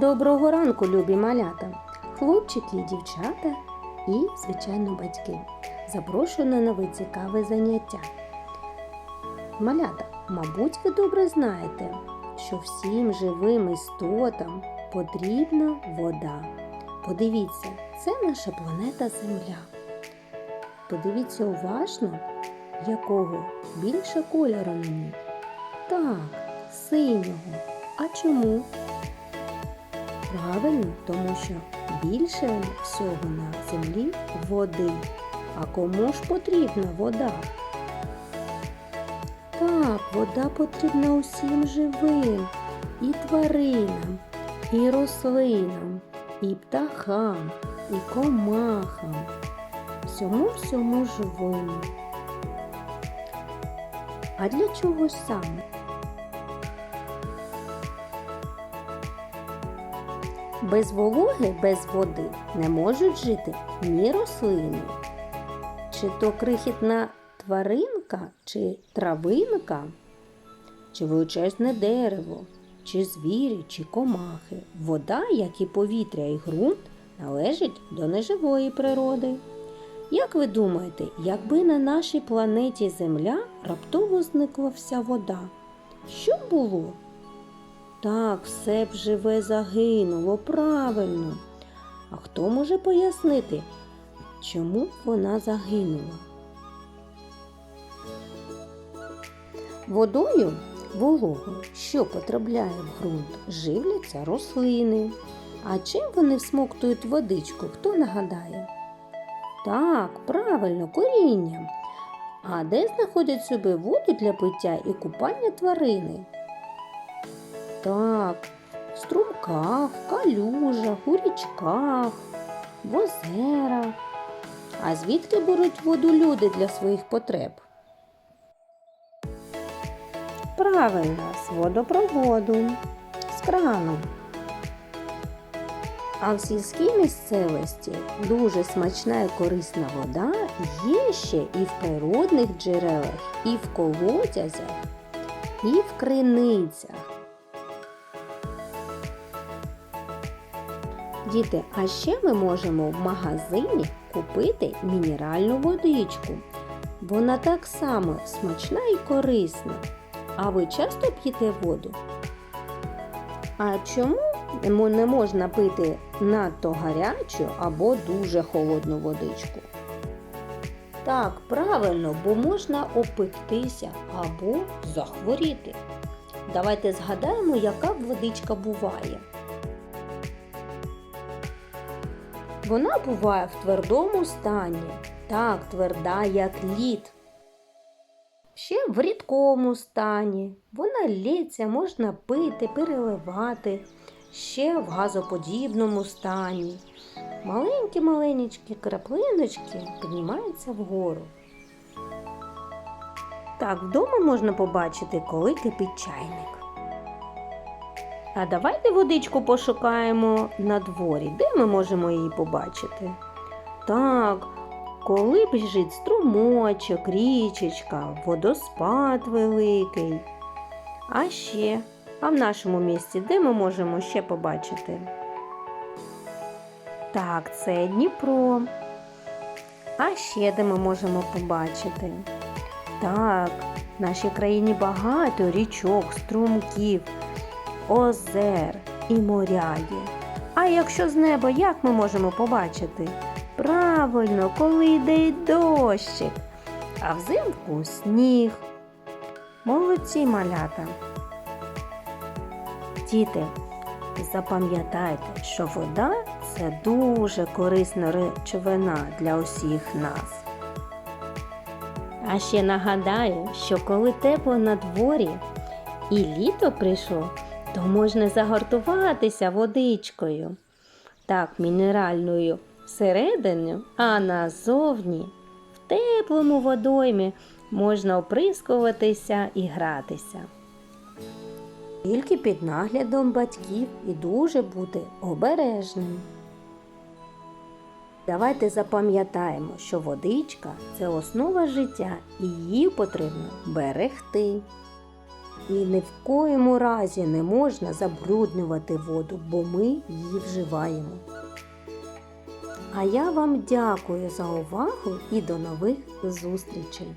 Доброго ранку, любі малята, хлопчики і дівчата і, звичайно, батьки. Запрошую на нове цікаве заняття. Малята, мабуть, ви добре знаєте, що всім живим істотам потрібна вода. Подивіться, це наша планета Земля. Подивіться уважно, якого більше кольору ній. Так, синього. А чому? Правильно, тому що більше всього на землі води. А кому ж потрібна вода? Так, вода потрібна усім живим, і тваринам, і рослинам, і птахам, і комахам, всьому всьому живому. А для чого саме? Без вологи, без води не можуть жити ні рослини, чи то крихітна тваринка, чи травинка, чи величезне дерево, чи звірі, чи комахи. Вода, як і повітря і ґрунт, належить до неживої природи. Як ви думаєте, якби на нашій планеті Земля раптово зникла вся вода, що було? Так, все б живе загинуло, правильно. А хто може пояснити, чому вона загинула? Водою вологою, що потрапляє в ґрунт, живляться рослини. А чим вони всмоктують водичку, хто нагадає? Так, правильно, корінням. А де знаходять собі воду для пиття і купання тварини? Так, в струмках, калюжах, у річках, в озерах. А звідки беруть воду люди для своїх потреб? Правильно, з водопроводу, з крану. А в сільській місцевості дуже смачна і корисна вода є ще і в природних джерелах, і в колодязях, і в криницях. Діти, а ще ми можемо в магазині купити мінеральну водичку. Вона так само смачна і корисна. А ви часто п'єте воду? А чому не можна пити надто гарячу або дуже холодну водичку? Так, правильно, бо можна опектися або захворіти. Давайте згадаємо, яка водичка буває. Вона буває в твердому стані, так тверда, як лід. Ще в рідкому стані. Вона лється, можна пити, переливати, ще в газоподібному стані. Маленькі-маленькі краплиночки піднімаються вгору. Так, вдома можна побачити, коли кипить чайник. А давайте водичку пошукаємо на дворі. Де ми можемо її побачити? Так, коли біжить струмочок, річечка, водоспад великий. А ще, а в нашому місті, де ми можемо ще побачити? Так, це Дніпро. А ще де ми можемо побачити? Так, в нашій країні багато річок, струмків озер і моря є. А якщо з неба, як ми можемо побачити? Правильно, коли йде дощик, а взимку сніг. Молодці малята. Діти, запам'ятайте, що вода це дуже корисна речовина для усіх нас. А ще нагадаю, що коли тепло на дворі і літо прийшло, то можна загортуватися водичкою. Так, мінеральною всередину, а назовні в теплому водоймі можна оприскуватися і гратися. Тільки під наглядом батьків і дуже бути обережним. Давайте запам'ятаємо, що водичка це основа життя і її потрібно берегти. І ні в коєму разі не можна забруднювати воду, бо ми її вживаємо. А я вам дякую за увагу і до нових зустрічей!